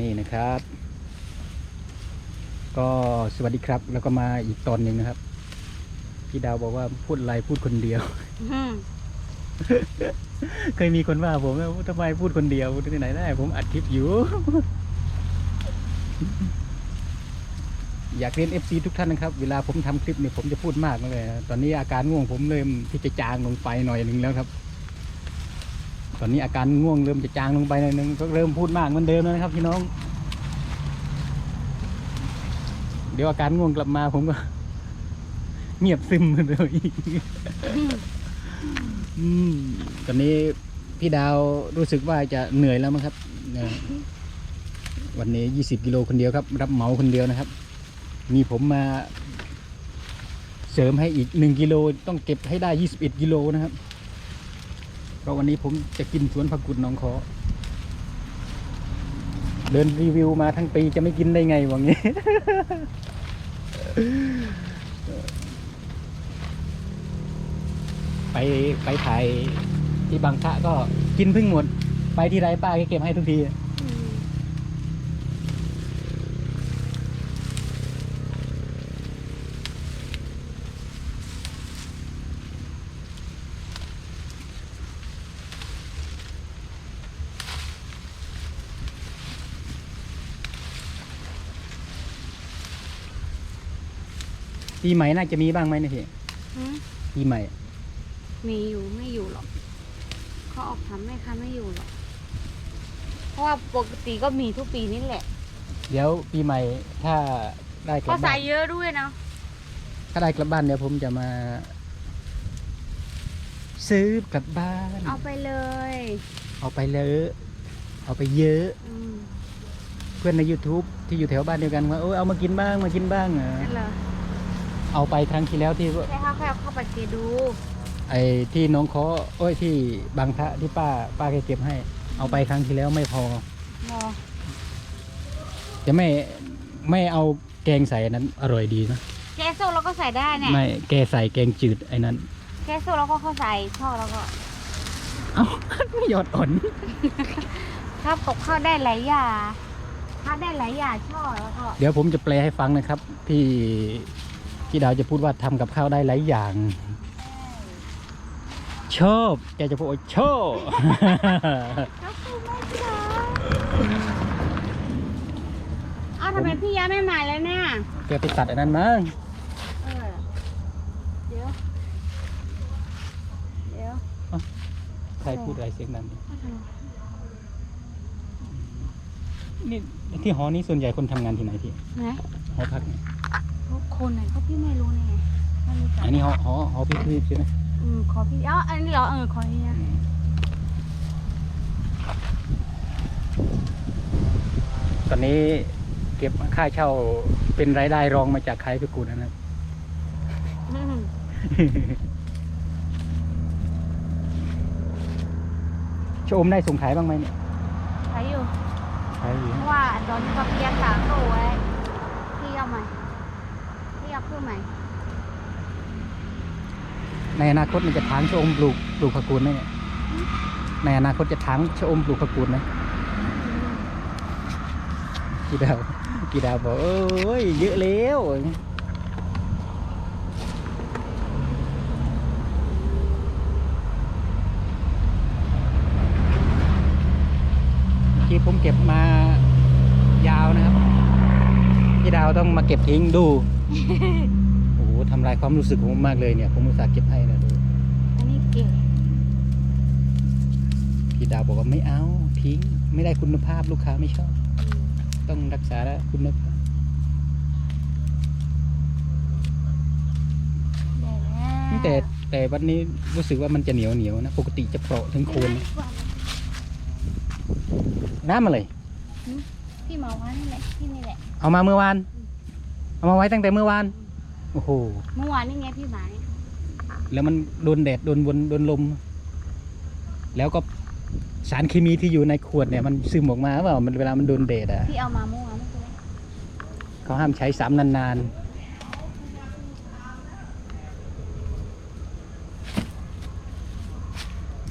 นี่นะครับ ก็สวัสดีครับ แล้วก็มาอีกตอนหนึ่งนะครับ พี่ดาวบอกว่าพูดอะไรพูดคนเดียว เคยมีคนว่าผมว่าทำไมพูดคนเดียวที่ไหนได้ ผมอัดคลิปอยู่ อยากเรียน FC ทุกท่านนะครับ เวลาผมทำคลิปเนี่ยผมจะพูดมากเลย ตอนนี้อาการง่วงผมเริ่มที่จะจางลงไปหน่อยหนึ่งแล้วครับ ตอนนี้อาการง่วงเริ่มจะจางลงไปหน่อยนึงก็เริ่มพูดมากเหมือนเดิมแล้วนะครับ พี่น้อง เดี๋ยวอาการง่วงกลับมาผมก็ เงียบซึมเลยอืมตอนนี้พี่ดาวรู้สึกว่าจะเหนื่อยแล้วมั้งครับวันนี้20กิโลคนเดียวครับ รับเหมาคนเดียวนะครับ มีผมมา เสริมให้อีก1กิโลต้องเก็บให้ได้21กิโลนะครับ ราะวันนี้ผมจะกินสวนผักกุดน้องคอเดินรีวิวมาทั้งปีจะไม่กินได้ไงวะงี้ ไปไปถ่ายที่บางพระก็กินพึ่งหมด ไปที่ไรป้าก็เก็บให้ทุกที ปีใหม่น่าจะมีบ้างไหมเนะพี่อืมปีใหม่ มีอยู่ไม่อยู่หรอกเขาออกทำไม่ค่ะไม่อยู่หรอกเพราะว่าปกติก็มีทุกปีนี่แหละเดี๋ยวปีใหม่ถ้าได้กลัก็บใส่บ้านเยอะด้วยเนาะถ้าได้กลับบ้านเดี๋ยวผมจะมา ซื้อกลับบ้าน เอาไปเลยเอาไปเลย เอาไปเยอะ อืมเพื่อนใน YouTube ที่อยู่แถวบ้านเดียวกันว่าเออเอามากินบ้างมากินบ้างเหรอนั่นเหรอ เอาไปครั้งที่แล้วที่แค่เขาแค่เอาเข้าไปเกดูไอ้ที่น้องเคอโอ้ยที่บางพระที่ป้าป้าแกเก็บให้ เอาไปครั้งที่แล้วไม่พอรอจะไม่ไม่เอาแกงใส่อันนั้นอร่อยดีนะแกโซ่เราก็ใส่ได้เนี่ยไม่แกใส่แกงจืดไอ้นั้นแกโซ่เราก็เข้าใส่ช่อแล้วก็เอ้าไม่หยอดอ่อนถ้าตกข้าวได้หลายอย่างถ้าได้หลายอย่างช่อแล้วก็ เดี๋ยวผมจะแปลให้ฟังนะครับพี่ พี่ดาวจะพูดว่าทำกับข้าวได้หลายอย่าง ชอบแกจะพูดว่าชอบก็คือไม่ใช่อ้าวทำไมพี่ยาไม่มาแล้วเนี่ยแกไปตัดอันนั้นมั้งเออเดี๋ยว เดี๋ยวใครพูดอะไรเสียงดังนี่ที่หอนี้ส่วนใหญ่คนทำงานที่ไหนพี่นะหอพักเนี่ย ทุกคนไหนก็พี่ไม่รู้นี่ไงไม่รู้จักอันนี้หอหอหอพี่พี่ใช่ไหมอืมขอพี่เอ้าอันนี้เหรอเออขอพี่นะตอนนี้เก็บค่าเช่าเป็นรายได้รองมาจากขายพิกูลนะครับ อืมชะอมได้ส่งขายบ้างไหมเนี่ยใช้อยู่ ขายอยู่เพราะว่าตอนนี้ก็พี่ยาสามตัวไว้พี่เอาให ม่พี่เอาขึ้นใหม่ในอนาคตมันจะทางชะอมปลูกปลูกผักกูดไหมเนี่ยในอนาคตจะทางชะอมปลูกผักกูดไหมกีดาวกีดาวบอกเอ้ยเยอะแล้วเมื่อกี้ผมเก็บมายาวนะครับ พี่ดาวต้องมาเก็บทิ้งดู โอ้โหทำลายความรู้สึกของผมมากเลยเนี่ย ผมอุตส่าห์เก็บให้นะดูอันนี้เก๋พี่ดาวบอกว่าไม่เอาทิ้ง ไม่ได้คุณภาพลูกค้าไม่ชอบ ต้องรักษาคุณภาพแต่แต่วันนี้รู้สึกว่ามันจะเหนียวเหนียวนะ ปกติจะเปราะถึงโคนนะน้ำอะไรพี่หมอว่านี่แหละพี่นี่แหละ เอามาเมื่อวาน เอามาไว้ตั้งแต่เมื่อวาน โอ้โห เมื่อวานนี่ไงพี่หมานี่แล้วมันโดนแดดโดนวนโดนลม แล้วก็สารเคมีที่อยู่ในขวดเนี่ยมันซึมออกมาเปล่ามันเวลามันโดนแดดอะพี่เอามาเมื่อวานไม่ใช่ไหมเขาห้ามใช้ซ้ำนานๆ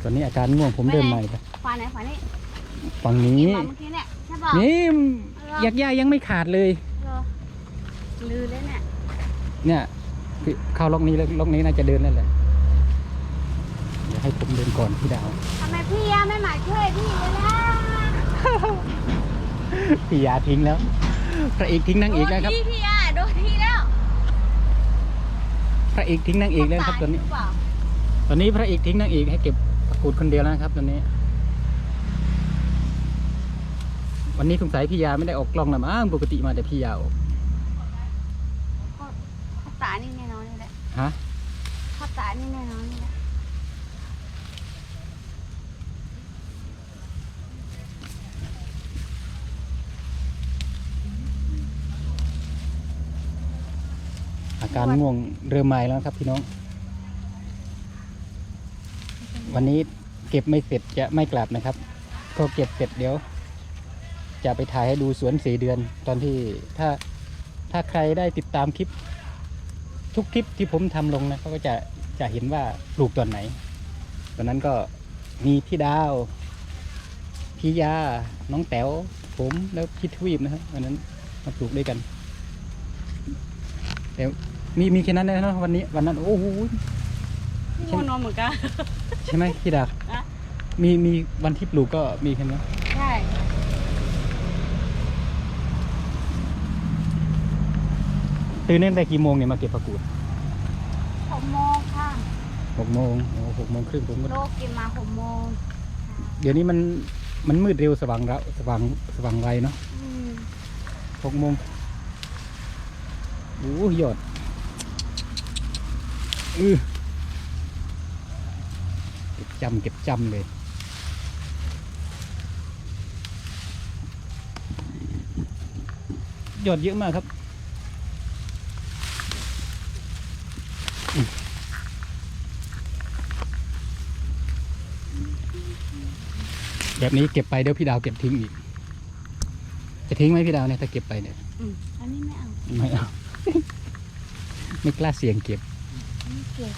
ตอนนี้อาการง่วงผมเริ่มใหม่แล้วฝาไหนฝานี่ฝั่งนี้พี่มาเมื่อกี้เนี่ยใช่ปเปล่านี่เหรอยักย่ายังไม่ขาดเลยเหรอ ลือเลยเนี่ยเนี่ยพี่เข้าล็อกนี้แล้วล็อกนี้น่าจะเดินนั่นแหละเดี๋ยวให้ผมเดินก่อนพี่ดาวทำไมพี่ยาไม่มาช่วยพี่เลยล่ะพี่ยาทิ้งแล้วพระเอกทิ้งนางเอกแล้วครับโดนทีพี่ยาโดนทีแล้วพระเอกทิ้งนางเอกแล้วครับตอนนี้หรือเปล่าตอนนี้พระเอกทิ้งนางเอกให้เก็บประกูดคนเดียวแล้วนะครับ ตอนนี้ วันนี้สงสัยพี่ยาไม่ได้ออกกล้องแล้วมั้งปกติมาแต่พี่ยาออก ข้าวตานี่แน่นอนนี่แหละ ฮะข้าวตานี่แน่นอนนี่แหละอาการง่วงเริ่มมาแล้วครับพี่น้อง วันนี้เก็บไม่เสร็จจะไม่กลับนะครับ ก็เก็บเสร็จเดี๋ยว จะไปถ่ายให้ดูสวนสีเดือน ตอนที่ถ้าถ้าใครได้ติดตามคลิป ทุกคลิปที่ผมทำลงนะเขาก็จะจะเห็นว่าปลูกตอนไหนตอนนั้นก็มีพี่ดาวพี่ยาน้องแต๋วผมแล้วพี่ทวีปนะครับวันนั้นมาปลูกด้วยกันแต่มีมีแค่นั้นเลยนะวันนี้ วันนั้นโอ้โหพี่ง่วงนอนเหมือนกันใช่ไหมพี่ดาอะมีมีวันที่ปลูกก็มีแค่นั้นใช่ ตื่นตั้งแต่กี่โมงเนี่ยมาเก็บผักกูดหกโมงค่ะหกโมงโอ้หกโมงครึ่งผมก็โลกกินมาหกโมงเดี๋ยวนี้มันมันมืดเร็วสว่างแล้วสว่างสว่างไวเนาะอืมหกโมงโอ้ยอดอือเก็บจำเก็บจำเลยยอดเยอะมากครับ แบบนี้เก็บไปเดี๋ยวพี่ดาวเก็บทิ้งอีก จะทิ้งไหมพี่ดาวเนี่ยถ้าเก็บไปเนี่ยอืมอันนี้ไม่เอาไม่เอา ไม่กล้าเสี่ยงเก็บอันนี้เก็บ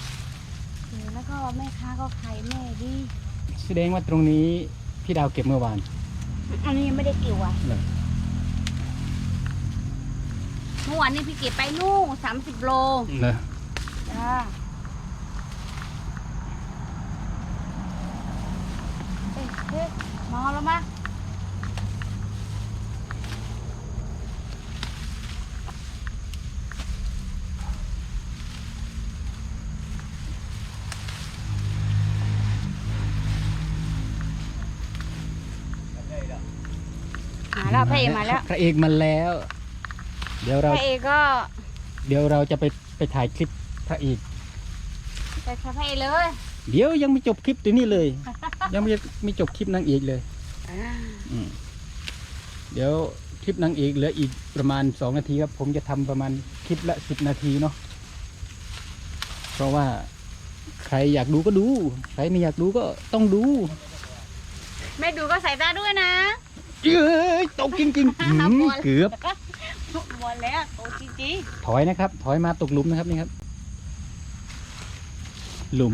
เก็บแล้วก็แม่ค้าก็ขายแม่ดีแสดงว่าตรงนี้พี่ดาวเก็บเมื่อวาน อันนี้ยังไม่ได้เกี่ยวอะเหรอ เมื่อวานนี้พี่เก็บไปนู่นสามสิบโลเหรอจ้าเอ๊ะเอ๊ะมาแล้วมามาแล้วพระเอกมาแล้ว พระเอกมาแล้ว เดี๋ยวพเราระเอกก็เดี๋ยวเราจะไปไปถ่ายคลิปพระเอกไปพระเอกเลย เดี๋ยวยังไม่จบคลิปตัวนี้เลย ยังไม่ไม่จบคลิปนางเอกเลยอืมเดี๋ยวคลิปนางเอกเหลืออีกประมาณสองนาทีครับ ผมจะทำประมาณคลิปละสิบนาทีเนาะเพราะว่าใครอยากดูก็ดู ใครไม่อยากดูก็ต้องดู ไม่ดูก็ใส่ตาด้วยนะเอ้ยตกจริงๆหืมหมดเกือบหมดแล้วโตจริงถอยนะครับ ถอยมาตกหลุมนะครับนี่ครับ หลุม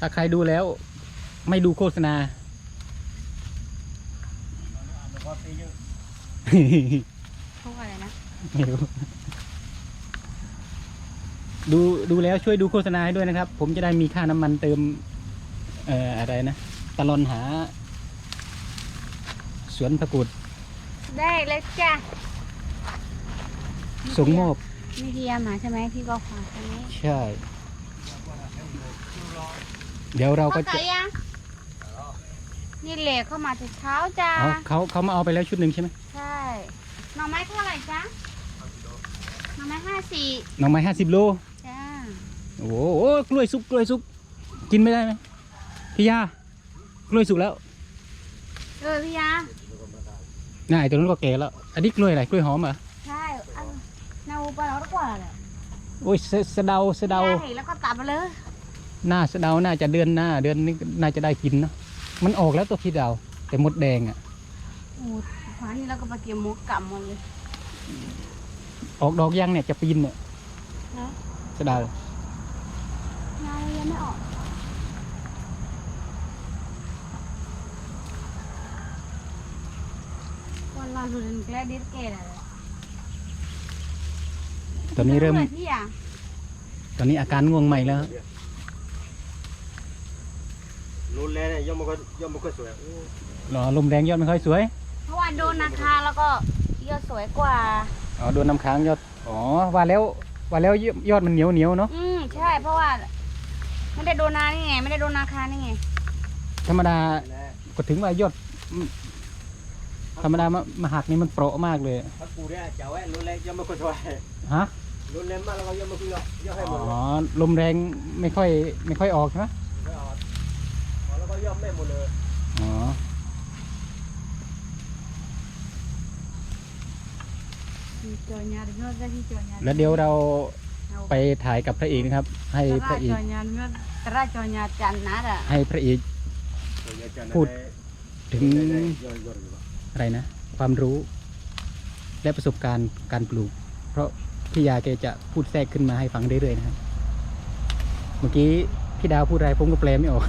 ถ้าใครดูแล้ว ไม่ดูโฆษณาๆทุกอะไรนะ ไม่รู้ ดูดูแล้วช่วยดูโฆษณาให้ด้วยนะครับ ผมจะได้มีค่าน้ำมันเติม เอ่ออะไรนะตลอนหา สวนผักกูดได้เลยจ้ะส่งมอบมีเทียมมาใช่ไหมพี่ก็ฝากใช่ไหม ใช่ เดี๋ยวเราก็เขาจะขายยังนี่เหล็กเข้ามาแต่เช้าจ้าเอาเขาเขามาเอาไปแล้วชุดหนึ่งใช่ไหมใช่หน่อไม้เท่าไหร่จ้าหน่อไม้ห้าสี่หน่อไม้ห้าสิบโลจ้าโอ้โหกล้วยสุกกล้วยสุกกินไม่ได้ไหมพี่ยากล้วยสุกแล้วเออพี่ยาน่าไอ้ตัวนั้นก็แก่แล้ว อันนี้กล้วยอะไรกล้วยหอมเหรอใช่อันนาปลาเราดีกว่าเลยโอ้ยเสสะเดาสะเดาพี่ยเห็นแล้วก็ตัดมาเลย หน้าสะเดาน่าจะเดือนหน้า เดือนนี้น่าจะได้กินเนาะมันออกแล้วตัวพี่ดาว แต่มดแดงอะโอ้ฟ้านี่เราก็ไปเก็บหมดกลับหมดเลยออกดอกยังเนี่ยจะปีนเนี่ยเสดาเยังไม่ออกวันลาสุดนแกลดิสเกตอตอนนี้เริ่มตอนนี้อาการง่วงใหม่แล้ว รุนแรงเนี่ยย่อมมันก็ย่อมมันก็สวยโอ้รอลมแรงยอดไม่ค่อยสวยเพราะว่าโดนนาคาแล้วก็ยอดสวยกว่า อ๋อโดนน้ำค้างยอดอ๋อว่าแล้วว่าแล้วยอดมันเหนียวเหนียวๆเนาะอืมใช่ เพราะว่าไม่ได้โดนนานี่ไงไม่ได้โดนนาคานี่ไงธรรมดาแหละก็ถึงว่ายอดอืมธรรมดามามาหักนี่มันเปราะมากเลยถ้ากูเนี่ยเจ้าแหวนรุนแรงย่อมมันก็สวยฮะรุนแรงมากแล้วก็ย่อมมันก็ย่อย่อให้หมดเลยอ๋อลมแรงไม่ค่อยไม่ค่อยออกใช่ไหมไม่ออก อ๋อแล้วก็ย่อมไม่หมดเลยอ๋อจอยาดยอดได้ที่จอยาแล้วเดี๋ยวเราไปถ่ายกับพระเอกนะครับ ให้พระเอกจอยาดยอดตราจอยาจันนัดอะให้พระเอกเดี๋ยวจะพูดถึงได้ย่อยย่อยอยู่ปะอะไรนะ ความรู้ และประสบการณ์การปลูก เพราะพี่ยาแกจะพูดแทรกขึ้นมาให้ฟังเรื่อยๆนะครับ เมื่อกี้พี่ดาวพูดอะไรผมก็แปลไม่ออก